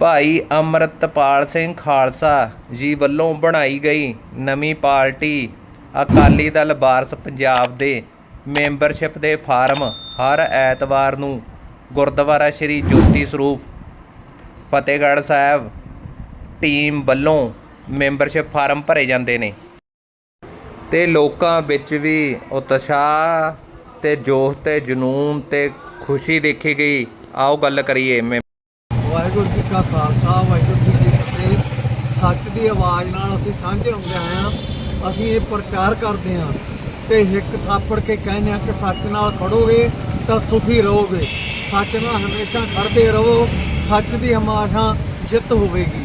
ਭਾਈ ਅੰਮ੍ਰਿਤਪਾਲ ਸਿੰਘ ਖਾਲਸਾ ਜੀ ਵੱਲੋਂ ਬਣਾਈ ਗਈ ਨਵੀਂ ਪਾਰਟੀ ਅਕਾਲੀ ਦਲ ਵਾਰਸ ਪੰਜਾਬ ਦੇ ਮੈਂਬਰਸ਼ਿਪ ਦੇ ਫਾਰਮ ਹਰ ਐਤਵਾਰ ਨੂੰ ਗੁਰਦੁਆਰਾ ਸ੍ਰੀ ਜੋਤੀ ਸਰੂਪ ਫਤਿਹਗੜ੍ਹ ਸਾਹਿਬ ਟੀਮ ਵੱਲੋਂ ਮੈਂਬਰਸ਼ਿਪ ਫਾਰਮ ਭਰੇ ਜਾਂਦੇ ਨੇ। ਤੇ ਲੋਕਾਂ ਵਿੱਚ ਵੀ ਉਤਸ਼ਾਹ ਤੇ ਜੋਸ਼ ਤੇ ਜਨੂਨ ਤੇ ਖੁਸ਼ੀ ਦੇਖੀ ਗਈ। ਆਓ ਗੱਲ ਕਰੀਏ ਮੈਂ ਵਾਹਿਗੁਰੂ ਜੀ ਕਾ ਖਾਲਸਾ, ਵਾਹਿਗੁਰੂ ਜੀ ਕੀ ਫਤਿਹ। ਸੱਚ ਦੀ ਆਵਾਜ਼ ਨਾਲ ਅਸੀਂ ਸਾਂਝੇ ਹੁੰਦੇ ਹਾਂ। ਅਸੀਂ ਇਹ ਪ੍ਰਚਾਰ ਕਰਦੇ ਹਾਂ ਤੇ ਹਿੱਕ ਥਾਪੜ ਕੇ ਕਹਿੰਦੇ ਹਾਂ ਕਿ ਸੱਚ ਨਾਲ ਖੜੋਗੇ ਤਾਂ ਸੁਖੀ ਰਹੋਗੇ। ਸੱਚ ਨਾਲ ਹਮੇਸ਼ਾ ਖੜਦੇ ਰਹੋ, ਸੱਚ ਦੀ ਹਮਾਸ਼ਾ ਜਿੱਤ ਹੋਵੇਗੀ।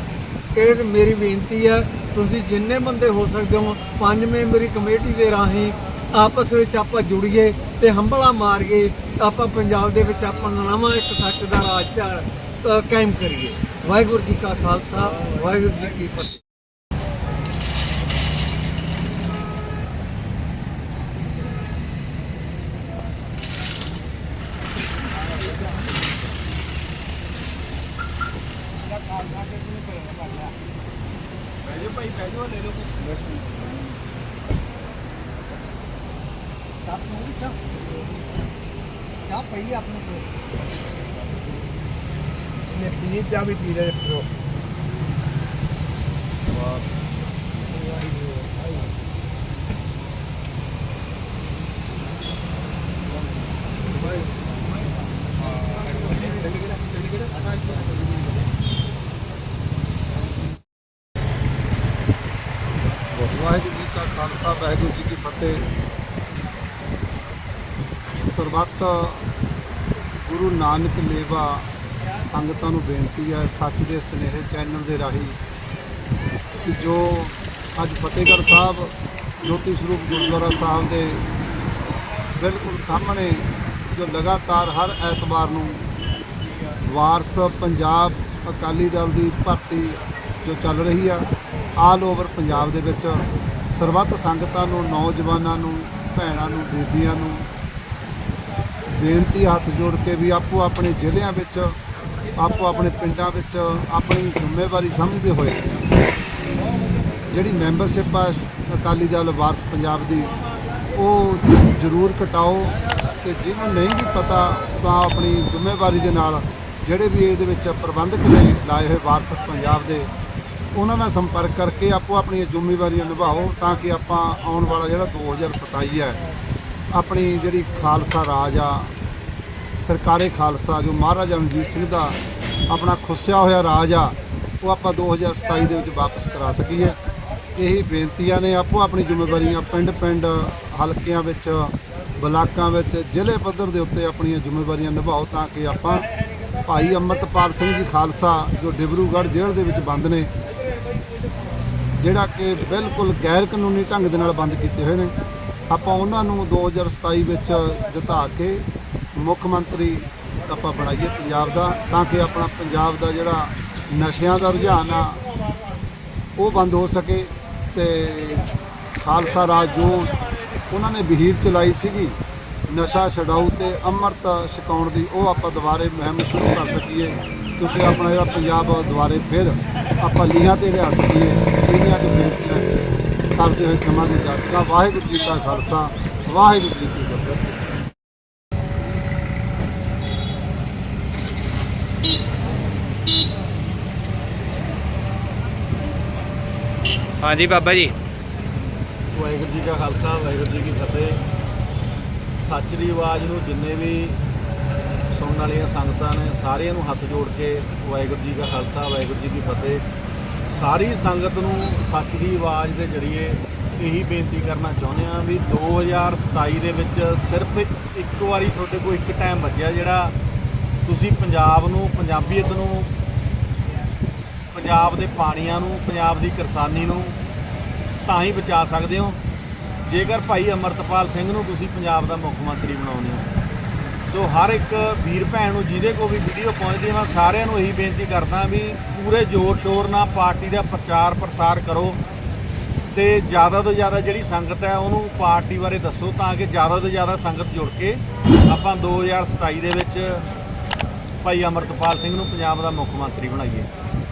ਇਹ ਮੇਰੀ ਬੇਨਤੀ ਹੈ, ਤੁਸੀਂ ਜਿੰਨੇ ਬੰਦੇ ਹੋ ਸਕਦੇ ਹੋ ਪੰਜ ਮੈਂਬਰੀ ਕਮੇਟੀ ਦੇ ਰਾਹੀਂ ਆਪਸ ਵਿੱਚ ਆਪਾਂ ਜੁੜੀਏ ਤੇ ਹੰਬਲਾ ਮਾਰੀਏ, ਆਪਾਂ ਪੰਜਾਬ ਦੇ ਵਿੱਚ ਆਪਾਂ ਨਵਾਂ ਇੱਕ ਸੱਚ ਦਾ ਰਾਜ ਪਿਆਰ ਅ, ਕਾਇਮ ਕਰੀਏ ਵਾਹਿਗੁਰੂ ਜੀ ਕਾ ਖਾਲਸਾ ਵਾਹਿਗੁਰੂ ਜੀ ਕੀ ਫਤਿਹ ਚਾਹ ਪਈ ਆਪਣੇ ਕੋਲ ਨੇ ਪੀ ਚਾਹ ਵੀ ਪੀ ਰਹੇ ਹੋ ਵਾਹਿਗੁਰੂ ਜੀ ਕਾ ਖਾਲਸਾ, ਵਾਹਿਗੁਰੂ ਜੀ ਕੀ ਫਤਿਹ। ਸਰਬੱਤ ਗੁਰੂ ਨਾਨਕ ਲੇਵਾ ਸੰਗਤਾਂ ਨੂੰ ਬੇਨਤੀ ਹੈ ਸੱਚ ਦੇ ਸਨੇਹ ਚੈਨਲ ਦੇ ਰਾਹੀਂ ਕਿ ਜੋ ਅੱਜ ਫਤਿਹਗੜ੍ਹ ਸਾਹਿਬ, ਜੋਤੀ ਸਰੂਪ ਗੁਰਦੁਆਰਾ ਸਾਹਿਬ ਦੇ ਬਿਲਕੁਲ ਸਾਹਮਣੇ ਜੋ ਲਗਾਤਾਰ ਹਰ ਐਤਵਾਰ ਨੂੰ ਵਾਰਸ ਪੰਜਾਬ ਅਕਾਲੀ ਦਲ ਦੀ ਭਰਤੀ ਜੋ ਚੱਲ ਰਹੀ ਆ ਆਲ ਓਵਰ ਪੰਜਾਬ ਦੇ ਵਿੱਚ ਸਰਬੱਤ ਸੰਗਤਾਂ ਨੂੰ, ਨੌਜਵਾਨਾਂ ਨੂੰ, ਭੈਣਾਂ ਨੂੰ, ਬੀਬੀਆਂ ਨੂੰ ਬੇਨਤੀ ਹੱਥ ਜੋੜ ਕੇ ਵੀ ਆਪੋ ਆਪਣੇ ਜ਼ਿਲ੍ਹਿਆਂ ਵਿੱਚ ਆਪੋ ਆਪਣੇ ਪਿੰਡਾਂ ਵਿੱਚ ਆਪਣੀ ਜ਼ਿੰਮੇਵਾਰੀ ਸਮਝਦੇ ਹੋਏ ਜਿਹੜੀ ਮੈਂਬਰਸ਼ਿਪ ਆ ਅਕਾਲੀ ਦਲ ਵਾਰਸ ਪੰਜਾਬ ਦੀ, ਉਹ ਜ਼ਰੂਰ ਕਟਾਓ ਤੇ ਜਿਹਨੂੰ ਨਹੀਂ ਵੀ ਪਤਾ ਤਾਂ ਆਪਣੀ ਜ਼ਿੰਮੇਵਾਰੀ ਦੇ ਨਾਲ ਜਿਹੜੇ ਵੀ ਇਹਦੇ ਵਿੱਚ ਪ੍ਰਬੰਧਕ ਨੇ ਲਾਏ ਹੋਏ ਵਾਰਸ ਪੰਜਾਬ ਦੇ, ਉਹਨਾਂ ਨਾਲ ਸੰਪਰਕ ਕਰਕੇ ਆਪੋ ਆਪਣੀਆਂ ਜ਼ਿੰਮੇਵਾਰੀਆਂ ਨਿਭਾਓ ਤਾਂ ਕਿ ਆਪਾਂ ਆਉਣ ਵਾਲਾ ਜਿਹੜਾ 2027 ਹੈ, ਆਪਣੀ ਜਿਹੜੀ ਖਾਲਸਾ ਰਾਜ ਆ ਸਰਕਾਰੇ ਖਾਲਸਾ, ਜੋ ਮਹਾਰਾਜਾ ਰਣਜੀਤ ਸਿੰਘ ਦਾ ਆਪਣਾ ਖੁੱਸਿਆ ਹੋਇਆ ਰਾਜ ਆ, ਉਹ ਆਪਾਂ 2027 ਦੇ ਵਿੱਚ ਵਾਪਸ ਕਰਾ ਸਕੀਏ। ਇਹੀ ਬੇਨਤੀਆਂ ਨੇ ਆਪੋ ਆਪਣੀ ਜ਼ਿੰਮੇਵਾਰੀਆਂ ਪਿੰਡ ਪਿੰਡ ਹਲਕਿਆਂ ਵਿੱਚ, ਬਲਾਕਾਂ ਵਿੱਚ, ਜ਼ਿਲ੍ਹੇ ਪੱਧਰ ਦੇ ਉੱਤੇ ਆਪਣੀਆਂ ਜ਼ਿੰਮੇਵਾਰੀਆਂ ਨਿਭਾਓ ਤਾਂ ਕਿ ਆਪਾਂ ਭਾਈ ਅੰਮ੍ਰਿਤਪਾਲ ਸਿੰਘ ਜੀ ਖਾਲਸਾ, ਜੋ ਡਿਬਰੂਗੜ੍ਹ ਜੇਲ੍ਹ ਦੇ ਵਿੱਚ ਬੰਦ ਨੇ, ਜਿਹੜਾ ਕਿ ਬਿਲਕੁਲ ਗੈਰ ਕਾਨੂੰਨੀ ਢੰਗ ਦੇ ਨਾਲ ਬੰਦ ਕੀਤੇ ਹੋਏ ਨੇ, ਆਪਾਂ ਉਹਨਾਂ ਨੂੰ 2027 ਵਿੱਚ ਜਿਤਾ ਕੇ ਮੁੱਖ ਮੰਤਰੀ ਆਪਾਂ ਬਣਾਈਏ ਪੰਜਾਬ ਦਾ, ਤਾਂ ਕਿ ਆਪਣਾ ਪੰਜਾਬ ਦਾ ਜਿਹੜਾ ਨਸ਼ਿਆਂ ਦਾ ਰੁਝਾਨ ਆ, ਉਹ ਬੰਦ ਹੋ ਸਕੇ ਤੇ ਖਾਲਸਾ ਰਾਜ ਜੋ ਉਹਨਾਂ ਨੇ ਬਹੀਰ ਚਲਾਈ ਸੀਗੀ, ਨਸ਼ਾ ਛਡਾਊ ਤੇ ਅੰਮ੍ਰਿਤ ਛਕਾਉਣ ਦੀ, ਉਹ ਆਪਾਂ ਦੁਬਾਰੇ ਮੁਹਿੰਮ ਸ਼ੁਰੂ ਕਰ ਸਕੀਏ, ਕਿਉਂਕਿ ਆਪਣਾ ਜਿਹੜਾ ਪੰਜਾਬ ਦੁਬਾਰੇ ਫਿਰ ਆਪਾਂ ਲੀਹਾਂ ਤੇ ਲਿਆ ਸਕੀਏ ਇਹਨੀਆਂ ਕਿ ਬੇਨਤੀਆਂ ਕਰਦੇ ਹੋਏ ਸਮਾਂ ਦੀ ਜਾਤਕਾ ਵਾਹਿਗੁਰੂ ਜੀ ਕਾ ਖਾਲਸਾ, ਵਾਹਿਗੁਰੂ ਜੀ ਕੀ ਫਤਿਹ। ਹਾਂਜੀ ਬਾਬਾ ਜੀ। ਵਾਹਿਗੁਰੂ ਜੀ ਕਾ ਖਾਲਸਾ, ਵਾਹਿਗੁਰੂ ਜੀ ਕੀ ਫਤਿਹ। ਸੱਚ ਦੀ ਆਵਾਜ਼ ਨੂੰ ਜਿੰਨੇ ਵੀ ਸੁਣਨ ਵਾਲੀਆਂ ਸੰਗਤਾਂ ਨੇ, ਸਾਰਿਆਂ ਨੂੰ ਹੱਥ ਜੋੜ ਕੇ ਵਾਹਿਗੁਰੂ ਜੀ ਕਾ ਖਾਲਸਾ, ਵਾਹਿਗੁਰੂ ਜੀ ਕੀ ਫਤਿਹ। ਸਾਰੀ ਸੰਗਤ ਨੂੰ ਸੱਚ ਦੀ ਆਵਾਜ਼ ਦੇ ਜਰੀਏ ਇਹੀ ਬੇਨਤੀ ਕਰਨਾ ਚਾਹੁੰਦੇ ਆ ਵੀ 2027 ਦੇ ਵਿੱਚ ਸਿਰਫ ਇੱਕ ਵਾਰੀ ਤੁਹਾਡੇ ਕੋਲ ਇੱਕ ਟਾਈਮ ਬਚਿਆ ਜਿਹੜਾ ਤੁਸੀਂ ਪੰਜਾਬ ਨੂੰ, ਪੰਜਾਬੀਅਤ ਨੂੰ ਪੰਜਾਬ ਦੇ ਪਾਣੀਆਂ ਨੂੰ, ਪੰਜਾਬ ਦੀ ਕਿਰਸਾਨੀ ਨੂੰ ਤਾਂ ਹੀ ਬਚਾ ਸਕਦੇ ਹੋ। ਜੇਕਰ ਭਾਈ ਅਮਰਤਪਾਲ ਸਿੰਘ ਨੂੰ ਤੁਸੀਂ ਪੰਜਾਬ ਦਾ ਮੁੱਖ ਮੰਤਰੀ ਬਣਾਉਂਦੇ ਹੋ। ਸੋ ਹਰ ਇੱਕ ਵੀਰ ਭੈਣ ਨੂੰ ਜਿਹਦੇ ਕੋਲ ਵੀ ਵੀਡੀਓ ਪਹੁੰਚਦੀ ਹੈ, ਮੈਂ ਸਾਰਿਆਂ ਨੂੰ ਇਹੀ ਬੇਨਤੀ ਕਰਦਾ ਵੀ ਪੂਰੇ ਜ਼ੋਰ ਸ਼ੋਰ ਨਾਲ ਪਾਰਟੀ ਦਾ ਪ੍ਰਚਾਰ ਪ੍ਰਸਾਰ ਕਰੋ ਤੇ ਜ਼ਿਆਦਾ ਤੋਂ ਜ਼ਿਆਦਾ ਜਿਹੜੀ ਸੰਗਤ ਹੈ, ਉਹਨੂੰ ਪਾਰਟੀ ਬਾਰੇ ਦੱਸੋ ਤਾਂ ਕਿ ਜ਼ਿਆਦਾ ਤੋਂ ਜ਼ਿਆਦਾ ਸੰਗਤ ਜੁੜ ਕੇ ਆਪਾਂ 2027 ਦੇ ਵਿੱਚ ਭਾਈ ਅਮਰਤਪਾਲ ਸਿੰਘ ਨੂੰ ਪੰਜਾਬ ਦਾ ਮੁੱਖ ਮੰਤਰੀ ਬਣਾਈਏ।